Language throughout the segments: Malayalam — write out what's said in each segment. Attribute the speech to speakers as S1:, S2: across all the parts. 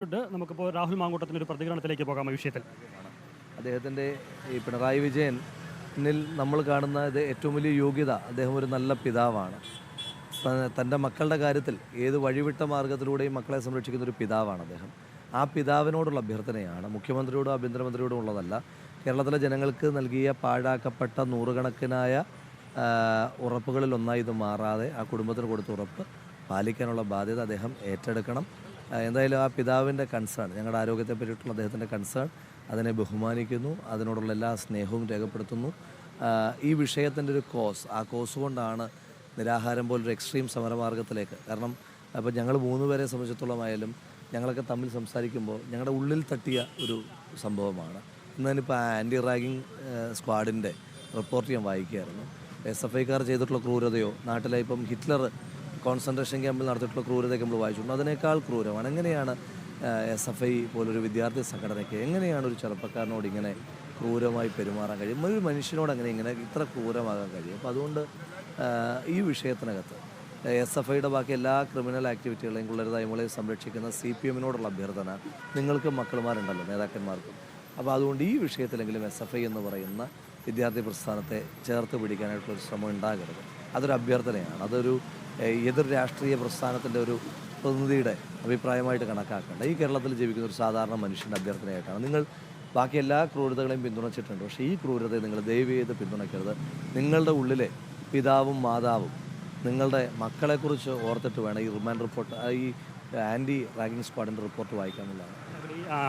S1: നമുക്കിപ്പോൾ രാഹുൽ മാങ്കൂട്ടത്തിന്റെ ഒരു പ്രതികരണത്തിലേക്ക് പോകാം ഈ വിഷയത്തിൽ.
S2: അദ്ദേഹത്തിന്റെ ഈ പിണറായി വിജയനിൽ നമ്മൾ കാണുന്ന ഇത് ഏറ്റവും വലിയ യോഗ്യത അദ്ദേഹം ഒരു നല്ല പിതാവാണ്. തന്റെ മക്കളുടെ കാര്യത്തിൽ ഏത് വഴിവിട്ട മാർഗത്തിലൂടെയും മക്കളെ സംരക്ഷിക്കുന്ന ഒരു പിതാവാണ് അദ്ദേഹം. ആ പിതാവിനോടുള്ള അഭ്യർത്ഥനയാണ് മുഖ്യമന്ത്രിയോടും ആഭ്യന്തരമന്ത്രിയോടും ഉള്ളതല്ല. കേരളത്തിലെ ജനങ്ങൾക്ക് നൽകിയ പാഴാക്കപ്പെട്ട നൂറുകണക്കിനായ ഉറപ്പുകളിൽ ഒന്നായി ഇത് മാറാതെ ആ കുടുംബത്തിന് കൊടുത്ത ഉറപ്പ് പാലിക്കാനുള്ള ബാധ്യത അദ്ദേഹം ഏറ്റെടുക്കണം. എന്തായാലും ആ പിതാവിന്റെ കൺസേൺ ഞങ്ങളുടെ ആരോഗ്യത്തെ പറ്റിയിട്ടുള്ള അദ്ദേഹത്തിന്റെ കൺസേൺ അതിനെ ബഹുമാനിക്കുന്നു അതിനോടുള്ള എല്ലാ സ്നേഹവും രേഖപ്പെടുത്തുന്നു. ഈ വിഷയത്തിന്റെ ഒരു കോസ് ആ കോസ് കൊണ്ടാണ് നിരാഹാരം പോലൊരു എക്സ്ട്രീം സമരമാർഗത്തിലേക്ക്. കാരണം അപ്പോൾ ഞങ്ങൾ മൂന്ന് പേരെ സംബന്ധിച്ചിടത്തോളമായാലും ഞങ്ങളൊക്കെ തമ്മിൽ സംസാരിക്കുമ്പോൾ ഞങ്ങളുടെ ഉള്ളിൽ തട്ടിയ ഒരു സംഭവമാണ്. ഇന്നിപ്പോൾ ആന്റി റാഗിങ് സ്ക്വാഡിന്റെ റിപ്പോർട്ട് ഞാൻ വായിക്കുകയായിരുന്നു. എസ് എഫ് ഐക്കാർ ചെയ്തിട്ടുള്ള ക്രൂരതയോ നാട്ടിലെ ഇപ്പം ഹിറ്റ്ലർ കോൺസെൻട്രേഷൻ ക്യാമ്പിൽ നടത്തിയിട്ടുള്ള ക്രൂരതയൊക്കെ നമ്മൾ വായിച്ചിട്ടുണ്ട്. അതിനേക്കാൾ ക്രൂരമാണ്. എങ്ങനെയാണ് എസ് എഫ് ഐ പോലൊരു വിദ്യാർത്ഥി സംഘടനയ്ക്ക് എങ്ങനെയാണ് ഒരു ചെറുപ്പക്കാരനോട് ഇങ്ങനെ ക്രൂരമായി പെരുമാറാൻ കഴിയും ഒരു മനുഷ്യനോട് അങ്ങനെ ഇങ്ങനെ ഇത്ര ക്രൂരമാകാൻ കഴിയും. അപ്പോൾ അതുകൊണ്ട് ഈ വിഷയത്തിനകത്ത് എസ് എഫ് ഐയുടെ ബാക്കി എല്ലാ ക്രിമിനൽ ആക്ടിവിറ്റികളെയും പിള്ളേരുതായ്മകളെയും സംരക്ഷിക്കുന്ന സി പി എമ്മിനോടുള്ള അഭ്യർത്ഥന നിങ്ങൾക്ക് മക്കളുമാരുണ്ടല്ലോ നേതാക്കന്മാർക്കും. അപ്പോൾ അതുകൊണ്ട് ഈ വിഷയത്തിലെങ്കിലും എസ് എഫ് ഐ എന്ന് പറയുന്ന വിദ്യാർത്ഥി പ്രസ്ഥാനത്തെ ചേർത്ത് പിടിക്കാനായിട്ടുള്ള ഒരു ശ്രമം ഉണ്ടാകരുത്. അതൊരു അഭ്യർത്ഥനയാണ്. അതൊരു എതിർ രാഷ്ട്രീയ പ്രസ്ഥാനത്തിന്റെ ഒരു പ്രതിനിധിയുടെ അഭിപ്രായമായിട്ട് കണക്കാക്കേണ്ട. ഈ കേരളത്തിൽ ജീവിക്കുന്ന ഒരു സാധാരണ മനുഷ്യന്റെ അഭ്യർത്ഥനയായിട്ടാണ്. നിങ്ങൾ ബാക്കി എല്ലാ ക്രൂരതകളെയും പിന്തുണച്ചിട്ടുണ്ട്. പക്ഷേ ഈ ക്രൂരതയെ നിങ്ങൾ ദയവ് പിന്തുണയ്ക്കരുത്. നിങ്ങളുടെ ഉള്ളിലെ പിതാവും മാതാവും നിങ്ങളുടെ മക്കളെക്കുറിച്ച് ഓർത്തിട്ട് വേണം ഈ റിമാൻഡ് റിപ്പോർട്ട് ഈ ആന്റി റാഗിംഗ് സ്ക്വാഡിന്റെ റിപ്പോർട്ട്
S1: ആ,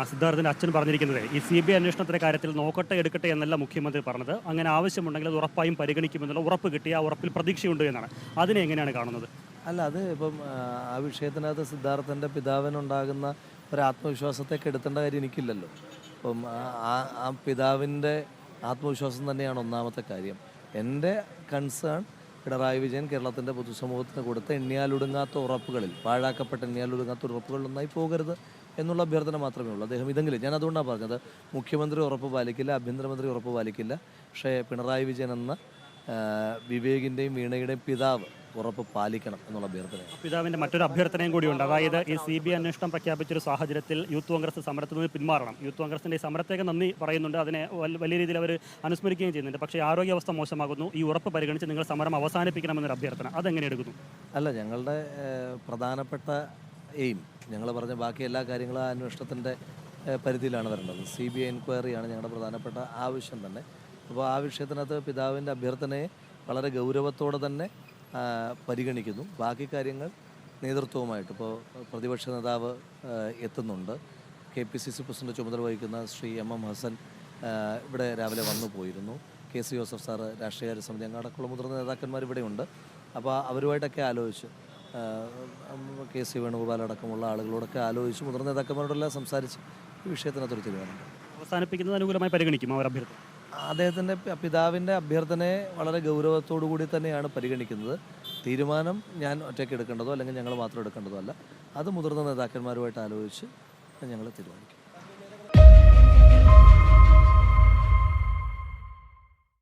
S1: സിദ്ധാർത്ഥിന്റെ അച്ഛൻ പറഞ്ഞിരിക്കുന്നത് ഈ സി ബി ഐ അന്വേഷണത്തിന്റെ കാര്യത്തിൽ നോക്കട്ടെ എടുക്കട്ടെ എന്നല്ല മുഖ്യമന്ത്രി പറഞ്ഞത്. അങ്ങനെ ആവശ്യമുണ്ടെങ്കിൽ അത് ഉറപ്പായും പരിഗണിക്കുമെന്നുള്ള ഉറപ്പ് കിട്ടി ആ ഉറപ്പിൽ പ്രതീക്ഷയുണ്ട് എന്നാണ്. അതിനെ എങ്ങനെയാണ് കാണുന്നത്?
S2: അല്ല അത് ഇപ്പം ആ, വിഷയത്തിനകത്ത് സിദ്ധാർത്ഥന്റെ പിതാവിനുണ്ടാകുന്ന ഒരു ആത്മവിശ്വാസത്തെ കെടുത്തേണ്ട കാര്യം എനിക്കില്ലല്ലോ. അപ്പം ആ- ആ പിതാവിന്റെ ആത്മവിശ്വാസം തന്നെയാണ് ഒന്നാമത്തെ കാര്യം. എന്റെ കൺസേൺ പിണറായി വിജയൻ കേരളത്തിന്റെ പൊതുസമൂഹത്തിന് കൊടുത്ത എണ്ണിയാലൊടുങ്ങാത്ത ഉറപ്പുകളിൽ പാഴാക്കപ്പെട്ട എണ്ണിയാലൊടുങ്ങാത്ത ഉറപ്പുകളിൽ ഒന്നായി പോകരുത്. എന്നുള്ള അഭ്യർത്ഥന മാത്രമേ ഉള്ളൂ. അദ്ദേഹം ഇതെങ്കിലും ഞാൻ അതുകൊണ്ടാണ് പറഞ്ഞത്. മുഖ്യമന്ത്രി ഉറപ്പ് പാലിക്കില്ല ആഭ്യന്തരമന്ത്രി ഉറപ്പ് പാലിക്കില്ല. പക്ഷേ പിണറായി വിജയൻ എന്ന വിവേകിന്റെയും വീണയുടെയും പിതാവ് ഉറപ്പ് പാലിക്കണം എന്നുള്ള അഭ്യർത്ഥന
S1: പിതാവിന്റെ മറ്റൊരു അഭ്യർത്ഥനയും കൂടിയുണ്ട് അതായത് ഈ സി ബി അന്വേഷണം പ്രഖ്യാപിച്ചൊരു സാഹചര്യത്തിൽ യൂത്ത് കോൺഗ്രസ് സമരത്തിൽ നിന്ന് പിന്മാറണം. യൂത്ത് കോൺഗ്രസിന്റെ ഈ സമരത്തേക്ക് നന്ദി പറയുന്നുണ്ട്. അതിനെ വലിയ രീതിയിൽ അവർ അനുസ്മരിക്കുകയും ചെയ്യുന്നുണ്ട്. പക്ഷേ ആരോഗ്യാവസ്ഥ മോശമാകുന്നു. ഈ ഉറപ്പ് പരിഗണിച്ച് നിങ്ങൾ സമരം അവസാനിപ്പിക്കണമെന്നൊരു അഭ്യർത്ഥന. അതെങ്ങനെ എടുക്കുന്നു?
S2: അല്ല ഞങ്ങളുടെ പ്രധാനപ്പെട്ട എയിം. ഞങ്ങൾ പറഞ്ഞ ബാക്കി എല്ലാ കാര്യങ്ങളും അന്വേഷണത്തിന്റെ പരിധിയിലാണ് വരേണ്ടത്. സി ബി ഐ എൻക്വയറിയാണ് ഞങ്ങളുടെ പ്രധാനപ്പെട്ട ആവശ്യം തന്നെ. അപ്പോൾ ആ വിഷയത്തിനകത്ത് പിതാവിന്റെ അഭ്യർത്ഥനയെ വളരെ ഗൗരവത്തോടെ തന്നെ പരിഗണിക്കുന്നു. ബാക്കി കാര്യങ്ങൾ നേതൃത്വവുമായിട്ട് ഇപ്പോൾ പ്രതിപക്ഷ നേതാവ് എത്തുന്നുണ്ട്. K P C C president ചുമതല വഹിക്കുന്ന ശ്രീ എം എം ഹസൻ ഇവിടെ രാവിലെ വന്നു പോയിരുന്നു. കെ സി ജോസഫ് സാറ് രാഷ്ട്രീയകാര്യ സമിതി അങ്ങാടക്കുള്ള മുതിർന്ന നേതാക്കന്മാർ ഇവിടെയുണ്ട്. അപ്പോൾ അവരുമായിട്ടൊക്കെ ആലോചിച്ച് കെ സി വേണുഗോപാൽ അടക്കമുള്ള ആളുകളോടൊക്കെ ആലോചിച്ച് മുതിർന്ന നേതാക്കന്മാരോടെല്ലാം സംസാരിച്ച് ഈ വിഷയത്തിനകത്തൊരു തീരുമാനമുണ്ട്
S1: അവസാനിപ്പിക്കുന്നത് അനുകൂലമായി പരിഗണിക്കും അവർ അഭ്യർത്ഥന.
S2: അദ്ദേഹത്തിന്റെ പിതാവിന്റെ അഭ്യർത്ഥനയെ വളരെ ഗൗരവത്തോടു കൂടി തന്നെയാണ് പരിഗണിക്കുന്നത്. തീരുമാനം ഞാൻ ഒറ്റയ്ക്ക് എടുക്കേണ്ടതോ അല്ലെങ്കിൽ ഞങ്ങൾ മാത്രം എടുക്കേണ്ടതോ അല്ല. അത് മുതിർന്ന നേതാക്കന്മാരുമായിട്ട് ആലോചിച്ച് ഞങ്ങൾ തീരുമാനിക്കും.